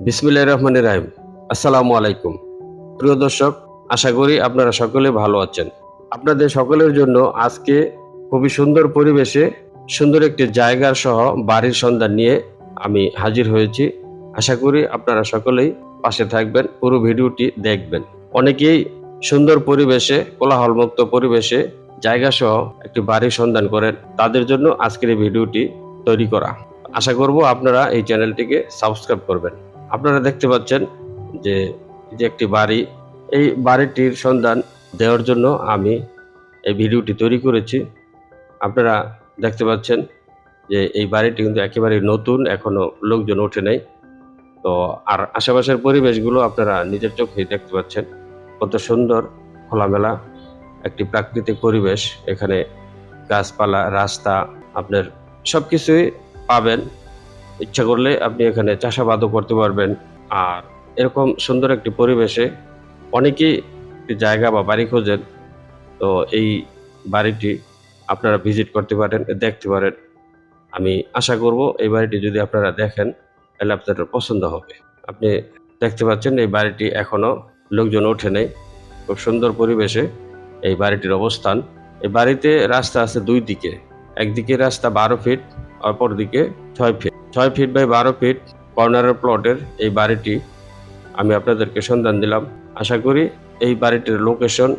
বিসমিল্লাহ রহমান রাহিম। আসসালামু আলাইকুম। প্রিয় দর্শক, আশা করি আপনারা সকলে ভালো আছেন। আপনাদের সকলের জন্য আজকে খুবই সুন্দর পরিবেশে সুন্দর একটি জায়গার সহ বাড়ির সন্ধান নিয়ে আমি হাজির হয়েছি। আশা করি আপনারা সকলেই পাশে থাকবেন, পুরো ভিডিওটি দেখবেন। অনেকেই সুন্দর পরিবেশে, কোলাহলমুক্ত পরিবেশে জায়গা সহ একটি বাড়ির সন্ধান করেন। তাদের জন্য আজকের এই ভিডিওটি তৈরি করা। আশা করব আপনারা এই চ্যানেলটিকে সাবস্ক্রাইব করবেন। আপনারা দেখতে পাচ্ছেন যে যে একটি বাড়ি, এই বাড়িটির সন্ধান দেওয়ার জন্য আমি এই ভিডিওটি তৈরি করেছি। আপনারা দেখতে পাচ্ছেন যে এই বাড়িটি কিন্তু একেবারে নতুন, এখনও লোকজন ওঠে নাই। তো আর আশেপাশের পরিবেশগুলো আপনারা নিজের চোখে দেখতে পাচ্ছেন। কত সুন্দর, খোলামেলা একটি প্রাকৃতিক পরিবেশ। এখানে গাছপালা, রাস্তা, আপনার সব কিছুই পাবেন। ইচ্ছা করলে আপনি এখানে চাষাবাদও করতে পারবেন। আর এরকম সুন্দর একটি পরিবেশে অনেকেই একটি জায়গা বা বাড়ি খোঁজেন, তো এই বাড়িটি আপনারা ভিজিট করতে পারেন, দেখতে পারেন। আমি আশা করব এই বাড়িটি যদি আপনারা দেখেন, তাহলে আপনাদের পছন্দ হবে। আপনি দেখতে পাচ্ছেন এই বাড়িটি এখনও লোকজন ওঠে নেই। খুব সুন্দর পরিবেশে এই বাড়িটির অবস্থান। এই বাড়িতে রাস্তা আছে দুই দিকে। একদিকে রাস্তা বারো ফিট অপর দিকে ছয় ফিট। ছয় ফিট বাই বারো ফিট কর্নারের প্লটের এই বাড়িটি আমি আপনাদেরকে সন্ধান দিলাম। আশা করি এই বাড়িটির লোকেশন,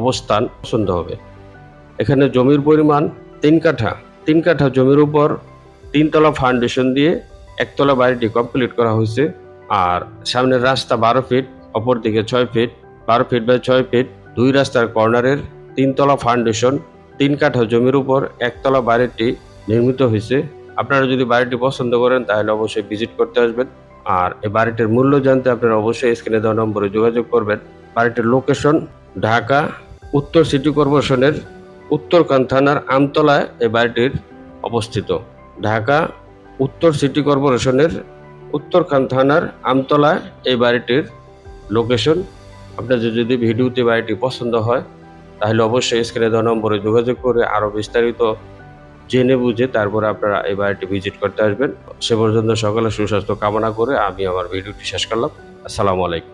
অবস্থান পছন্দ হবে। এখানে জমির পরিমাণ তিন কাঠা। তিন কাঠা জমির উপর তিনতলা ফাউন্ডেশন দিয়ে একতলা বাড়িটি কমপ্লিট করা হয়েছে। আর সামনের রাস্তা বারো ফিট, অপর দিকে ছয় ফিট। বারো ফিট বাই ছয় ফিট, দুই রাস্তার কর্নারের তিনতলা ফাউন্ডেশন, তিন কাঠা জমির উপর একতলা বাড়িটি নির্মিত হয়েছে। আপনারা যদি বাড়িটি পছন্দ করেন, তাহলে অবশ্যই ভিজিট করতে আসবেন। আর এই বাড়িটির মূল্য জানতে আপনারা অবশ্যই স্ক্রিনে দেওয়া নম্বরে যোগাযোগ করবেন। বাড়িটির লোকেশন ঢাকা, উত্তর সিটি কর্পোরেশনের উত্তরকান থানার আমতলায় এই বাড়িটির অবস্থিত। ঢাকা, উত্তর সিটি কর্পোরেশনের উত্তরখান থানার আমতলায় এই বাড়িটির লোকেশন আপনাদের যদি ভিডিওতে বাড়িটি পছন্দ হয়, তাহলে অবশ্যই স্ক্রিনে দেওয়া নম্বরে যোগাযোগ করে আরও বিস্তারিত জেনে বুঝে তারপরে আপনারা এই বাড়িটি ভিজিট করতে আসবেন। সে পর্যন্ত সকালে সুস্বাস্থ্য কামনা করে আমি আমার ভিডিওটি শেষ করলাম। আসসালামু আলাইকুম।